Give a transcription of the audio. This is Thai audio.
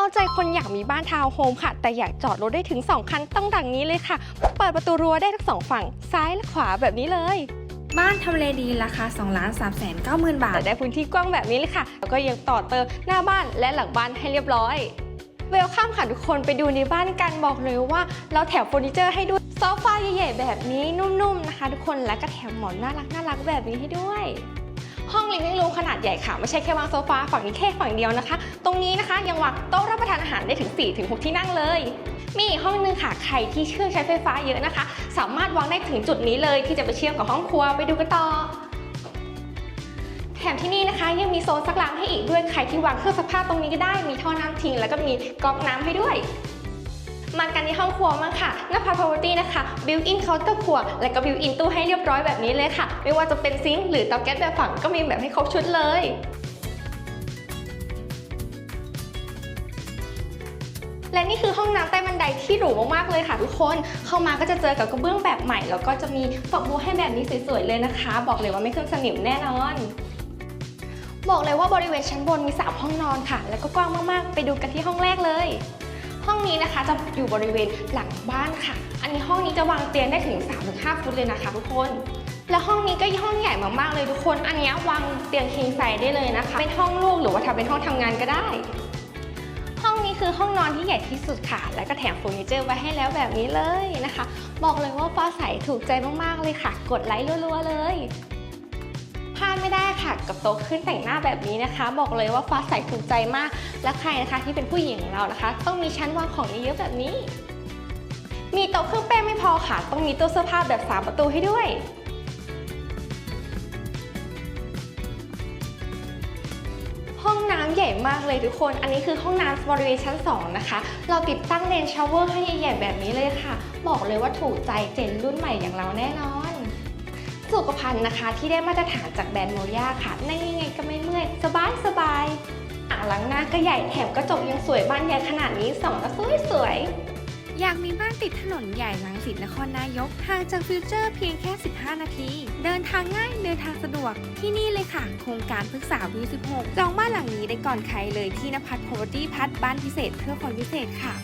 เอาใจคนอยากมีบ้านทาวน์โฮมค่ะ แต่อยากจอดรถได้ถึง 2 คันต้องดังนี้เลยค่ะ เปิดประตูรั้วได้ทั้งสองฝั่งซ้ายและขวาแบบนี้เลยบ้านทำเลดีราคา2ล้าน3แสน9หมื่นบาท แต่ได้พื้นที่กว้างแบบนี้เลยค่ะ แล้วก็ยังต่อเติมหน้าบ้านและหลังบ้านให้เรียบร้อย เวลคัมค่ะทุกคนไปดูในบ้านกันบอกเลยว่า เราแถมเฟอร์นิเจอร์ให้ด้วยโซฟาใหญ่ๆแบบนี้นุ่มๆนะคะ ทุกคนและก็แถมหมอนน่ารักน่ารักๆแบบนี้ให้ด้วย ห้องลิฟวิ่งรูมขนาดใหญ่ค่ะ ไม่ใช่แค่วางโซฟาฝั่งนี้แค่ฝั่งเดียวนะคะ ตรงนี้นะคะยังวางโต๊ะรับประทานอาหารได้ถึง 4-6 ที่นั่งเลย มีอีกห้องนึงค่ะใครที่เครื่องใช้ไฟฟ้าเยอะนะคะ สามารถวางได้ถึงจุดนี้เลยที่จะไปเชื่อมกับห้องครัวไปดูกันต่อแถมที่นี่นะคะยังมีโซนซักล้างให้อีกด้วยใครที่วางเครื่องซักผ้าตรงนี้ก็ได้มีท่อน้ำทิ้งแล้วก็มีก๊อกน้ำให้ด้วย มากันที่ห้องครัวมางค่ะนภัทรพาวเวอร์ตี้นะคะ บิวอินเคาน์เตอร์ครัว และก็บิวอินตู้ให้เรียบร้อยแบบนี้เลยค่ะ ไม่ว่าจะเป็นซิงค์หรือเตาแก๊สแบบฝังก็มีแบบให้ครบชุดเลยและนี่คือห้องน้ำใต้บันไดที่หรูมากๆเลยค่ะทุกคน เข้ามาก็จะเจอกับกระเบื้องแบบใหม่ แล้วก็จะมีฝักบัวให้แบบนี้สวยๆเลยนะคะ บอกเลยว่าไม่ขึ้นสนิมแน่นอน บอกเลยว่าบริเวณชั้นบนมี 3 ห้องนอนค่ะ แล้วก็กว้างมากๆ ไปดูกันที่ห้องแรกเลย ห้องนี้นะคะจะอยู่บริเวณหลังบ้านค่ะ อันนี้ห้องนี้จะวางเตียงได้ถึง 3-5 ฟุตเลยนะคะ ทุกคน แล้วห้องนี้ก็ห้องใหญ่มากๆเลยทุกคน อันนี้วางเตียง king size ได้เลยนะคะ เป็นห้องลูกหรือว่าทำเป็นห้องทำงานก็ได้ ห้องนี้คือห้องนอนที่ใหญ่ที่สุดค่ะ และก็แถมเฟอร์นิเจอร์ไว้ให้แล้วแบบนี้เลยนะคะ บอกเลยว่าฟ้าใสถูกใจมากๆเลยค่ะ กดไลค์รัวๆเลย พลาดไม่ได้ค่ะกับโต๊ะขึ้นแต่งหน้าแบบนี้นะคะ บอกเลยว่าฟ้าใสถูกใจมาก และใครนะคะที่เป็นผู้หญิงของเรานะคะ ต้องมีชั้นวางของเยอะๆแบบนี้ มีโต๊ะเครื่องแป้งไม่พอค่ะ ต้องมีตู้เสื้อผ้าแบบสามประตูให้ด้วยห้องน้ำใหญ่มากเลยทุกคน อันนี้คือห้องน้ำบริเวณชั้น 2 นะคะ เราติดตั้งเลนชาวเวอร์ให้ใหญ่ๆแบบนี้เลยค่ะ บอกเลยว่าถูกใจเจนรุ่นใหม่อย่างเราแน่นอน สุขภัณฑ์นะคะ ที่ได้มาตรฐานจากแบรนด์โมย่าค่ะ นั่งยังไงก็ไม่เมื่อย สบายสบายอ่างล้างหน้าก็ใหญ่แถมกระจกยังสวยบ้านใหญ่ขนาดนี้ส่องแล้วสวยสวยอยากมีบ้านติดถนนใหญ่หลังสิตนครนายกห่างจากฟิวเจอร์เพียงแค่ 15 นาที เดินทางง่ายเดินทางสะดวกที่นี่เลยค่ะ โครงการพฤกษาวิว 16 จองบ้านหลังนี้ได้ก่อนใครเลยที่นภัทรพ r o p e r t y พัฒน์บ้านพิเศษเพื่อคนพิเศษค่ะ